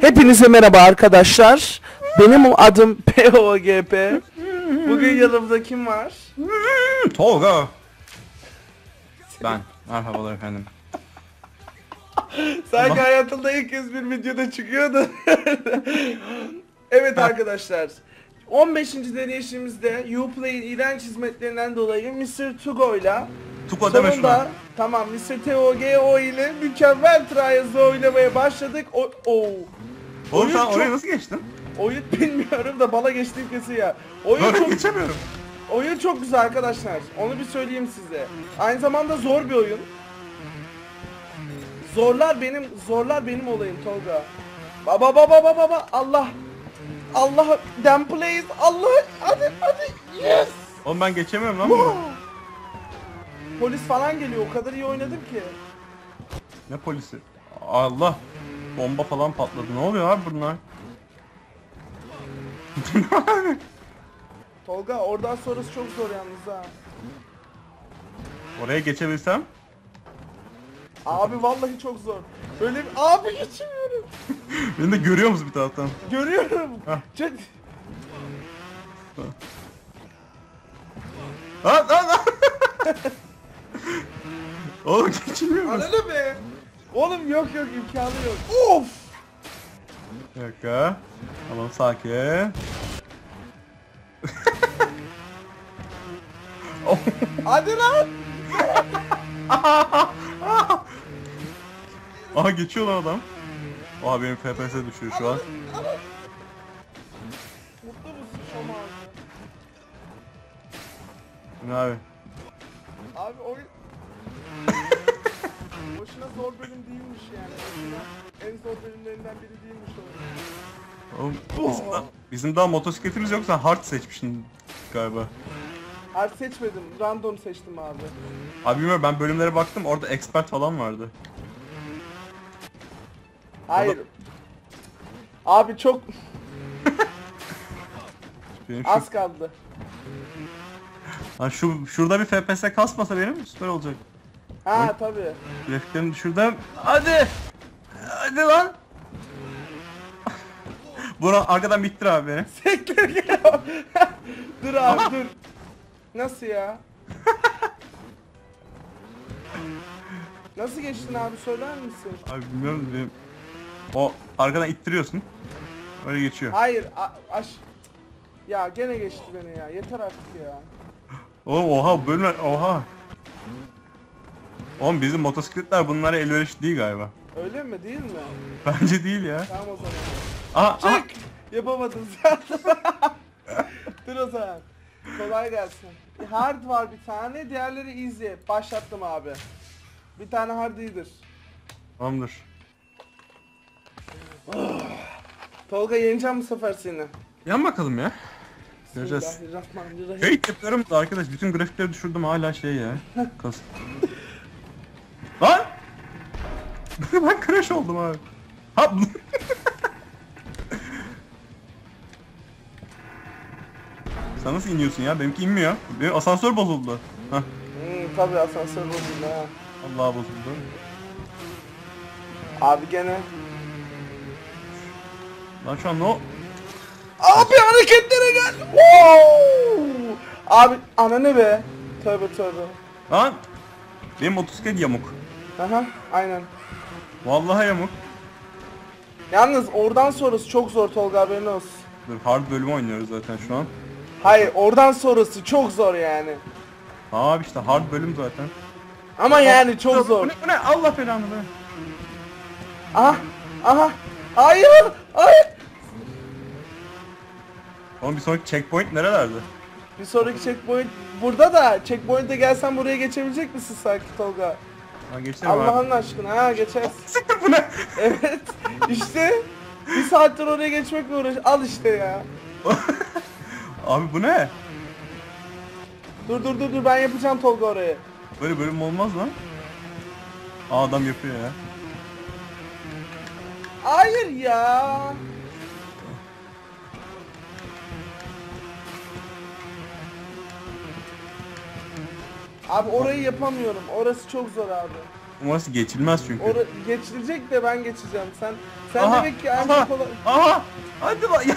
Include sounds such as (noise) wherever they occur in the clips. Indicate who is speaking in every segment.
Speaker 1: Hepinize merhaba arkadaşlar. Benim adım (laughs) POGP. Bugün yanımda kim var?
Speaker 2: Tolga. Ben. Merhabalar efendim.
Speaker 1: Sanki hayatında ilk kez bir videoda çıkıyordu. evet arkadaşlar. 15. deneyişimizde Uplay'in iğrenç hizmetlerinden dolayı Mr. Tugo
Speaker 2: Tuko deme
Speaker 1: sonunda
Speaker 2: şuna.
Speaker 1: tamam Mr. TOGO ile mükemmel Trials'ı oynamaya başladık. O, o.
Speaker 2: Oğlum sen oraya
Speaker 1: çok-
Speaker 2: nasıl geçtin?
Speaker 1: Oyun (laughs) bilmiyorum da bana geçtiğim kesin ya. Oyun
Speaker 2: Böyle
Speaker 1: çok
Speaker 2: geçemiyorum.
Speaker 1: Oyun çok güzel arkadaşlar. Onu bir söyleyeyim size. Aynı zamanda zor bir oyun. Zorlar benim zorlar benim olayım Tolga. Baba baba baba baba Allah. Allah damn please. Allah hadi hadi yes.
Speaker 2: Oğlum ben geçemiyorum lan bunu.
Speaker 1: Polis falan geliyor. O kadar iyi oynadım ki.
Speaker 2: Ne polisi? Allah. Bomba falan patladı. Ne oluyor abi bunlar? (laughs)
Speaker 1: Tolga oradan sonrası çok zor yalnız ha.
Speaker 2: Oraya geçebilsem.
Speaker 1: Abi vallahi çok zor. Böyle bir abi geçemiyorum. (laughs)
Speaker 2: Beni de görüyor musun bir taraftan?
Speaker 1: Görüyorum.
Speaker 2: Hah.
Speaker 1: Çok
Speaker 2: Lan lan. Oğlum geçemiyor musun?
Speaker 1: Anladın be? Oğlum yok yok imkanı yok. Of!
Speaker 2: Bir dakika. Tamam sakin. (laughs)
Speaker 1: Hadi lan! (laughs)
Speaker 2: Aha geçiyor lan adam. Oha benim FPS düşüyor şu an.
Speaker 1: Mutlu musun Şom abi?
Speaker 2: Ne abi?
Speaker 1: Abi oyun... (laughs) Boşuna zor bölüm değilmiş yani. Boşuna en zor bölümlerinden biri değilmiş.
Speaker 2: Oğlum, bizim, daha, bizim daha motosikletimiz yok sen hard seçmişsin galiba.
Speaker 1: Art seçmedim. Random seçtim abi.
Speaker 2: Abi bilmiyorum ben bölümlere baktım orada expert falan vardı.
Speaker 1: Hayır. Abi çok (laughs)
Speaker 2: Benim şu,
Speaker 1: az kaldı.
Speaker 2: Ha, şu şurada bir FPS kasmasa benim süper olacak.
Speaker 1: Ha tabii.
Speaker 2: Grafiklerini düşürdüm. Hadi. Hadi lan. (laughs) Bunu arkadan bittir abi beni. (laughs)
Speaker 1: Sektir geliyor. (laughs) dur abi dur. Nasıl ya? Nasıl geçtin abi söyler misin?
Speaker 2: Abi bilmiyorum benim. O arkadan ittiriyorsun. Öyle geçiyor.
Speaker 1: Hayır, aş... Ya gene geçti beni ya. Yeter artık ya. (gasps)
Speaker 2: Oğlum oha bölümler oha. Oğlum bizim motosikletler bunlara elverişli değil galiba.
Speaker 1: Öyle mi değil mi?
Speaker 2: Bence değil ya.
Speaker 1: Tamam o zaman.
Speaker 2: Aha.
Speaker 1: Çık! Yapamadın sen. (laughs) Dur o zaman. Kolay gelsin. Hard var bir tane, diğerleri easy. Başlattım abi. Bir tane hard iyidir.
Speaker 2: Tamamdır. (sighs)
Speaker 1: Tolga yeneceğim bu sefer seni.
Speaker 2: Yan bakalım ya. Göreceğiz.
Speaker 1: Bismillahirrahmanirrahim.
Speaker 2: Hey yapıyorum da arkadaş bütün grafikleri düşürdüm hala şey ya. (laughs) Kas. (laughs) ben crash oldum abi. Ha (laughs) Sen nasıl iniyorsun ya? Benimki inmiyor. Benim asansör bozuldu. Hah.
Speaker 1: Hmm, tabii asansör bozuldu ha.
Speaker 2: Allah bozuldu.
Speaker 1: Abi gene.
Speaker 2: Lan şu an ne o?
Speaker 1: Abi hareketlere gel. Wow! Abi ana ne be? Tövbe tövbe.
Speaker 2: Lan! Benim motosiklet yamuk.
Speaker 1: Aha aynen.
Speaker 2: Vallahi yamuk.
Speaker 1: Yalnız oradan sonrası çok zor Tolga haberin olsun.
Speaker 2: Dur hard bölümü oynuyoruz zaten şu an.
Speaker 1: Hayır oradan sonrası çok zor yani.
Speaker 2: Abi işte hard bölüm zaten.
Speaker 1: Ama yani
Speaker 2: Dur,
Speaker 1: çok zor.
Speaker 2: Bu ne, bu ne? Allah belanı be.
Speaker 1: Aha aha. Hayır hayır.
Speaker 2: Oğlum bir sonraki checkpoint nerelerde?
Speaker 1: Bir sonraki checkpoint burada da checkpoint'e gelsen buraya geçebilecek misin sanki Tolga?
Speaker 2: Ha.
Speaker 1: Allah'ın aşkına ha geçersin. (laughs)
Speaker 2: Siktir bu ne?
Speaker 1: Evet. İşte bir saattir oraya geçmekle uğraş. Al işte ya. (laughs)
Speaker 2: abi bu ne?
Speaker 1: Dur dur dur dur ben yapacağım Tolga orayı.
Speaker 2: Böyle bölüm olmaz lan. Aa adam yapıyor ya.
Speaker 1: Hayır ya. Abi orayı yapamıyorum. Orası çok zor abi.
Speaker 2: Orası geçilmez çünkü.
Speaker 1: Or geçilecek de ben geçeceğim. Sen sen
Speaker 2: aha,
Speaker 1: demek ki
Speaker 2: aha,
Speaker 1: anca kolay...
Speaker 2: aha, hadi lan (laughs) ya.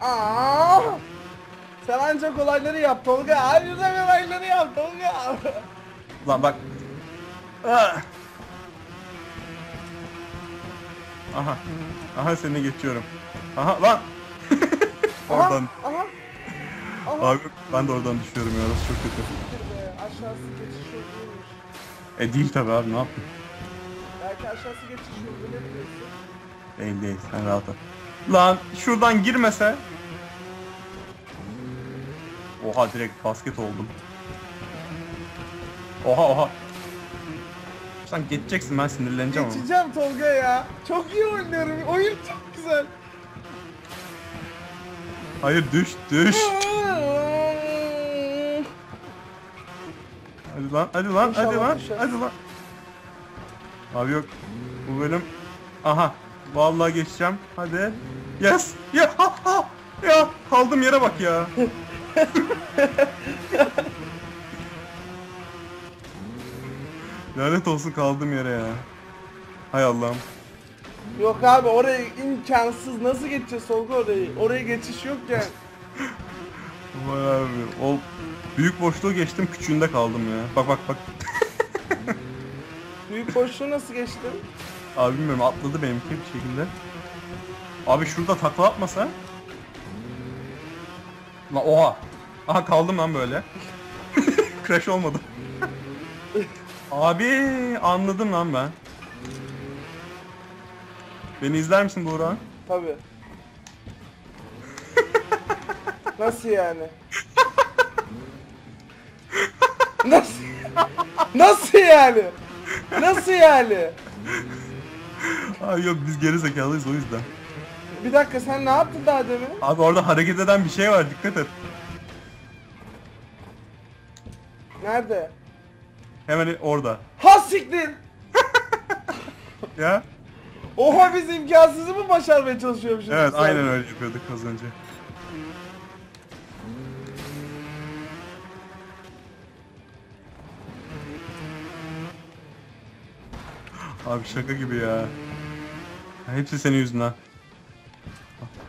Speaker 1: Aa! Sen ancak kolayları yap Tolga. Ancak kolayları yap Tolga.
Speaker 2: Lan bak. Ah. Aha. Aha seni geçiyorum. Aha lan. (laughs) oradan.
Speaker 1: Aha, aha. Aha.
Speaker 2: Abi ben de oradan düşüyorum ya. Orası çok kötü.
Speaker 1: Be, aşağısı geçiş.
Speaker 2: E değil tabi abi ne yaptın?
Speaker 1: Belki aşağısı geçiş yolu ne biliyorsun?
Speaker 2: Değil değil sen rahat ol. Lan şuradan girmese. Oha direkt basket oldum. Oha oha. Sen geçeceksin ben sinirleneceğim ama.
Speaker 1: Geçeceğim Tolga ya. Çok iyi oynuyorum. Oyun çok güzel.
Speaker 2: Hayır düş düş. Hadi lan hadi lan hadi lan hadi lan. Abi yok. Bu bölüm. Aha. Vallahi geçeceğim. Hadi. Yes. Ya ha, ha. Ya kaldım yere bak ya. (laughs) Lanet olsun kaldım yere ya. Hay Allah'ım.
Speaker 1: Yok abi oraya imkansız. Nasıl geçeceğiz Tolga orayı? Oraya geçiş yok yani. (laughs)
Speaker 2: Vay abi. O büyük boşluğu geçtim küçüğünde kaldım ya. Bak bak bak. (laughs)
Speaker 1: Büyük boşluğu nasıl geçtin?
Speaker 2: Abi bilmiyorum atladı benimki bir şekilde. Abi şurada takla atmasa. Lan oha. Aha kaldım lan böyle. (laughs) Crash olmadı. Abi anladım lan ben. Beni izler misin Buğra?
Speaker 1: Tabi. (laughs) Nasıl yani? (laughs) Nasıl? Nasıl yani? Nasıl yani?
Speaker 2: Abi yok biz geri zekalıyız o yüzden.
Speaker 1: Bir dakika sen ne yaptın daha demin?
Speaker 2: Abi orada hareket eden bir şey var dikkat et.
Speaker 1: Nerede?
Speaker 2: Hemen orada.
Speaker 1: Ha siktir! (laughs)
Speaker 2: Ya?
Speaker 1: Oha biz imkansızı mı başarmaya çalışıyormuşuz?
Speaker 2: Evet
Speaker 1: biz
Speaker 2: aynen öyle yapıyorduk az önce. Abi şaka gibi ya. Ya Hepsi senin yüzünden.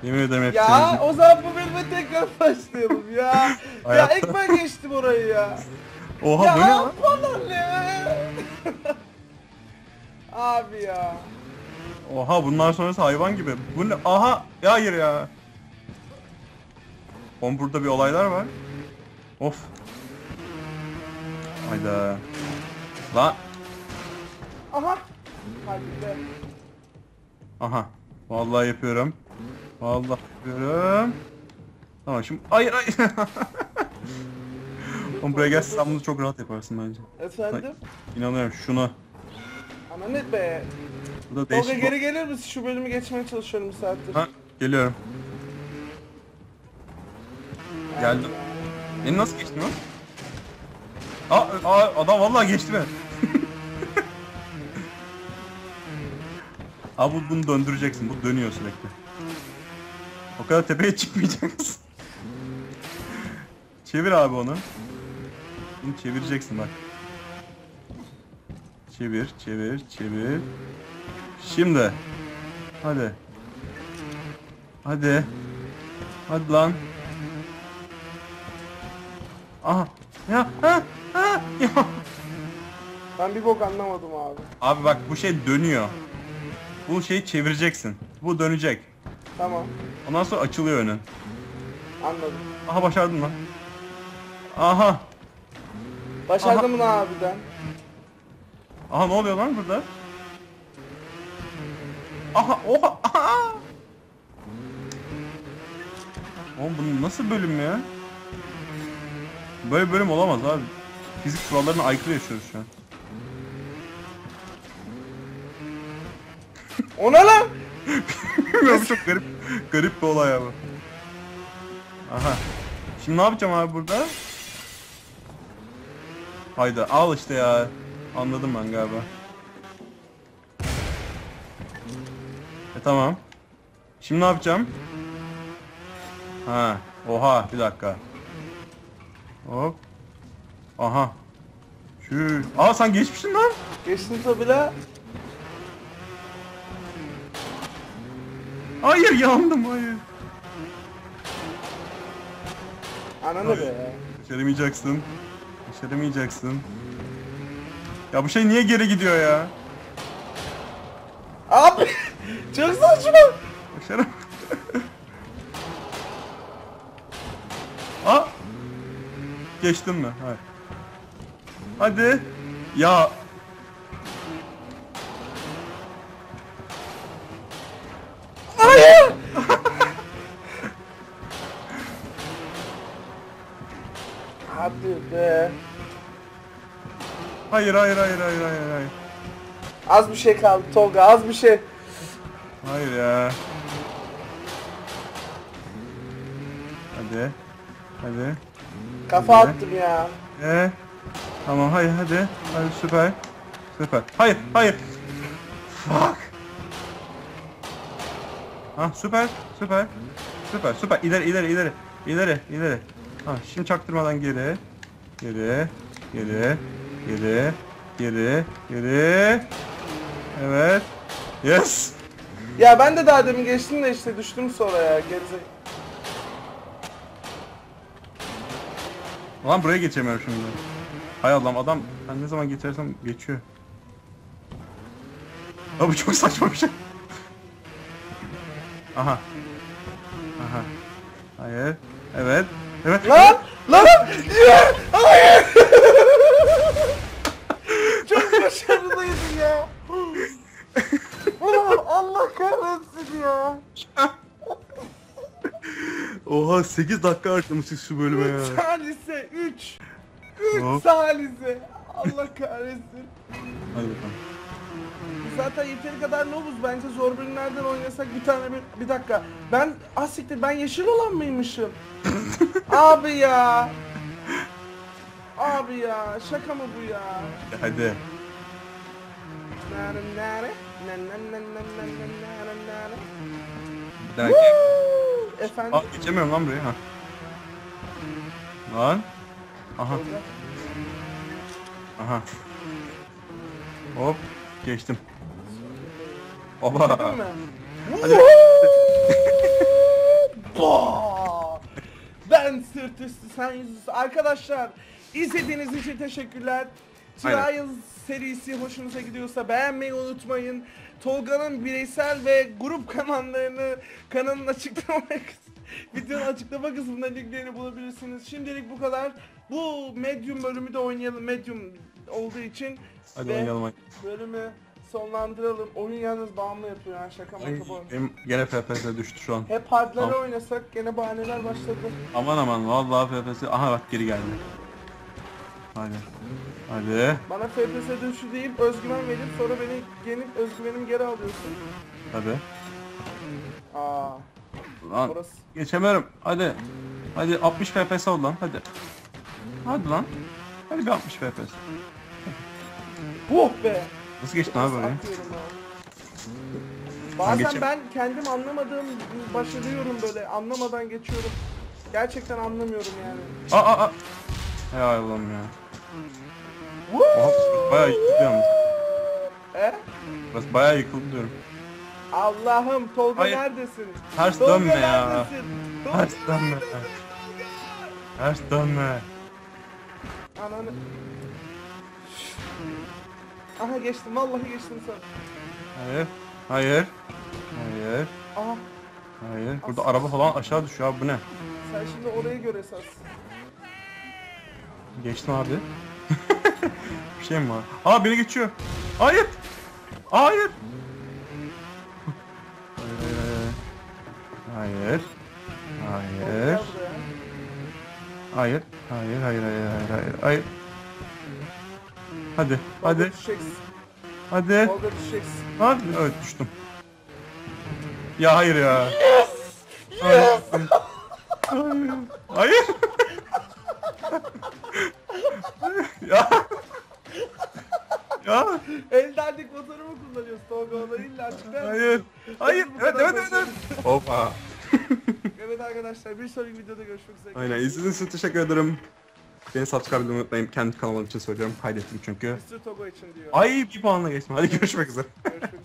Speaker 2: Yemin ederim hepsi senin
Speaker 1: Ya
Speaker 2: yüzünden.
Speaker 1: o zaman bu bölüme tekrar başlayalım ya. (laughs) ya
Speaker 2: Hayatta-
Speaker 1: ilk ben geçtim orayı ya.
Speaker 2: Oha
Speaker 1: ya
Speaker 2: bu ne lan?
Speaker 1: yapmalar ne? (laughs) Abi ya.
Speaker 2: Oha bunlar sonrası hayvan gibi. Bu ne? Aha! Ya hayır ya. Oğlum burada bir olaylar var. Of. Hayda. Lan.
Speaker 1: Aha. Hadi be.
Speaker 2: Aha. Vallahi yapıyorum. Vallahi yapıyorum. Tamam şimdi hayır hayır. (laughs) Oğlum buraya gel sen bunu çok rahat yaparsın bence.
Speaker 1: Efendim?
Speaker 2: İnanıyorum şunu.
Speaker 1: Ana ne be?
Speaker 2: Bu da
Speaker 1: Tolga
Speaker 2: değişik.
Speaker 1: geri gelir misin? Şu bölümü geçmeye çalışıyorum bir saattir.
Speaker 2: Ha, geliyorum. Geldim. Beni nasıl geçtin lan? Aa, aa, adam vallahi geçti beni. (laughs) Abi bu- bunu döndüreceksin. Bu dönüyor sürekli. O kadar tepeye çıkmayacaksın. (laughs) Çevir abi onu. Bunu çevireceksin bak. Çevir, çevir, çevir. Şimdi. Hadi. Hadi. Hadi lan. Aha. Ya. Ha. Ha. Ya.
Speaker 1: Ben bir bok anlamadım abi.
Speaker 2: Abi bak bu şey dönüyor. Bu şeyi çevireceksin. Bu dönecek.
Speaker 1: Tamam.
Speaker 2: Ondan sonra açılıyor önün.
Speaker 1: Anladım.
Speaker 2: Aha başardın lan. Aha.
Speaker 1: Başardım mı lan abiden?
Speaker 2: Aha ne oluyor lan burada? Aha oha aha. Oğlum bu nasıl bölüm ya? Böyle bölüm olamaz abi. Fizik kurallarına aykırı yaşıyoruz şu an.
Speaker 1: O ne lan?
Speaker 2: Bilmiyorum çok garip garip bir olay abi. Aha. Şimdi ne yapacağım abi burada? Hayda al işte ya. Anladım ben galiba. Tamam. Şimdi ne yapacağım? Ha. Oha bir dakika. Hop. Aha. Çüş. Aa sen geçmişsin lan.
Speaker 1: Geçtim tabi la.
Speaker 2: Hayır yandım hayır.
Speaker 1: Ananı be.
Speaker 2: Başaramayacaksın. Başaramayacaksın. Ya bu şey niye geri gidiyor ya?
Speaker 1: Abi çok saçma.
Speaker 2: Başaram. Aa! Geçtin mi? Hayır. Hadi. Ya
Speaker 1: Hayır. (laughs) Hadi be.
Speaker 2: hayır hayır hayır hayır hayır hayır.
Speaker 1: Az bir şey kaldı Tolga az bir şey.
Speaker 2: Hayır ya. Hadi. Hadi.
Speaker 1: Kafa
Speaker 2: Hadi.
Speaker 1: attım ya.
Speaker 2: Ee, tamam hayır hadi. Hadi süper. Süper. Hayır hayır. Fuck. Ha süper süper. Süper süper. İleri ileri ileri. İleri ileri. Ha şimdi çaktırmadan geri. Geri. Geri. Geri. Geri. Geri. Evet. Yes.
Speaker 1: Ya ben de daha demin geçtim de işte düştüm sonra ya gerizek.
Speaker 2: Lan buraya geçemiyorum şimdi. Hay Allah'ım adam ben ne zaman geçersem geçiyor. Abi çok saçma bir şey. Aha. Aha. Hayır. Evet. Evet.
Speaker 1: Lan! Lan! (laughs) Ya! Hayır! Çok başarılıydı ya. Ulan Allah kahretsin ya.
Speaker 2: Oha 8 dakika harcamışız şu bölüme ya.
Speaker 1: Salise 3. 3
Speaker 2: Hop.
Speaker 1: salise. Allah kahretsin.
Speaker 2: Hadi bakalım.
Speaker 1: Zaten yeteri kadar lobuz bence zor bölümlerden oynasak bir tane bir, bir dakika. Ben asiktir ben yeşil olan mıymışım? (laughs) Abi ya. Abi ya şaka mı bu ya?
Speaker 2: Hadi.
Speaker 1: Woo! Efendim.
Speaker 2: Aa geçemiyorum lan buraya. Ha. Lan. Aha. Aha. Hop. Geçtim. Oba. Hadi.
Speaker 1: Ben sırt üstü sen yüzüstü. Arkadaşlar izlediğiniz için teşekkürler.
Speaker 2: Aynen.
Speaker 1: Trials serisi hoşunuza gidiyorsa beğenmeyi unutmayın. Tolga'nın bireysel ve grup kanallarını kanalın açıklama videonun açıklama kısmında linklerini bulabilirsiniz. Şimdilik bu kadar. Bu Medium bölümü de oynayalım. Medium olduğu için
Speaker 2: Hadi
Speaker 1: ve
Speaker 2: oynayalım. hadi.
Speaker 1: bölümü sonlandıralım. Oyun yalnız bağımlı yapıyor yani şaka bu.
Speaker 2: benim gene FPS düştü şu an.
Speaker 1: Hep hardlara
Speaker 2: Tamam.
Speaker 1: oynasak gene bahaneler başladı.
Speaker 2: Aman aman vallahi FPS. Aha bak geri geldi. Hadi. Hadi.
Speaker 1: Bana FPS düşü deyip özgüven verip sonra beni yenip özgüvenimi geri alıyorsun.
Speaker 2: Hadi.
Speaker 1: Aa,
Speaker 2: Lan
Speaker 1: orası.
Speaker 2: geçemiyorum. Hadi. Hadi 60 FPS ol lan hadi. Hadi lan. Hadi bir 60 FPS.
Speaker 1: Oh be!
Speaker 2: Nasıl geçtin abi
Speaker 1: ya. Bazen
Speaker 2: geçem-
Speaker 1: ben kendim anlamadığım başarıyorum böyle anlamadan geçiyorum. Gerçekten anlamıyorum yani.
Speaker 2: Aa aa aa. Hay Allah'ım ya. Oha bayağı yıkıldı yalnız.
Speaker 1: E?
Speaker 2: Burası bayağı yıkıldı diyorum.
Speaker 1: Allah'ım Tolga
Speaker 2: Hayır.
Speaker 1: neredesin?
Speaker 2: Ters
Speaker 1: Tolga
Speaker 2: dönme ya.
Speaker 1: neredesin? Tolga
Speaker 2: Ters dönme.
Speaker 1: neredesin?
Speaker 2: Ters dönme.
Speaker 1: Ananı. Aha geçtim vallahi geçtim sen.
Speaker 2: Hayır. Hayır. Hayır.
Speaker 1: Aha
Speaker 2: Hayır. Burada araba falan aşağı düşüyor abi bu ne?
Speaker 1: sen şimdi oraya göre.
Speaker 2: Geçtim abi. (laughs) bir şey mi var? Aa beni geçiyor. Hayır. Hayır. Hayır. Hayır. Hayır. Hayır. Hayır. Hayır. Hayır. Hayır. Hayır. Hayır. Hayır. Hadi. Hadi. Hadi. Hadi. Evet düştüm. Ya hayır ya. Yes. Hayır. Hayır. Ya. Ya.
Speaker 1: Eldendik motoru mu kullanıyorsun Tolga illa çıkar.
Speaker 2: Hayır. Hayır. Evet evet evet. evet. Hoppa. (laughs)
Speaker 1: Evet arkadaşlar bir sonraki videoda görüşmek üzere.
Speaker 2: Aynen izlediğiniz için teşekkür ederim. Beni subscribe etmeyi unutmayın. Kendi kanalım için söylüyorum. Kaydettim çünkü.
Speaker 1: Mr. Togo için diyor.
Speaker 2: Ay bir puanla geçtim. Hadi görüşmek üzere.
Speaker 1: Görüşürüz.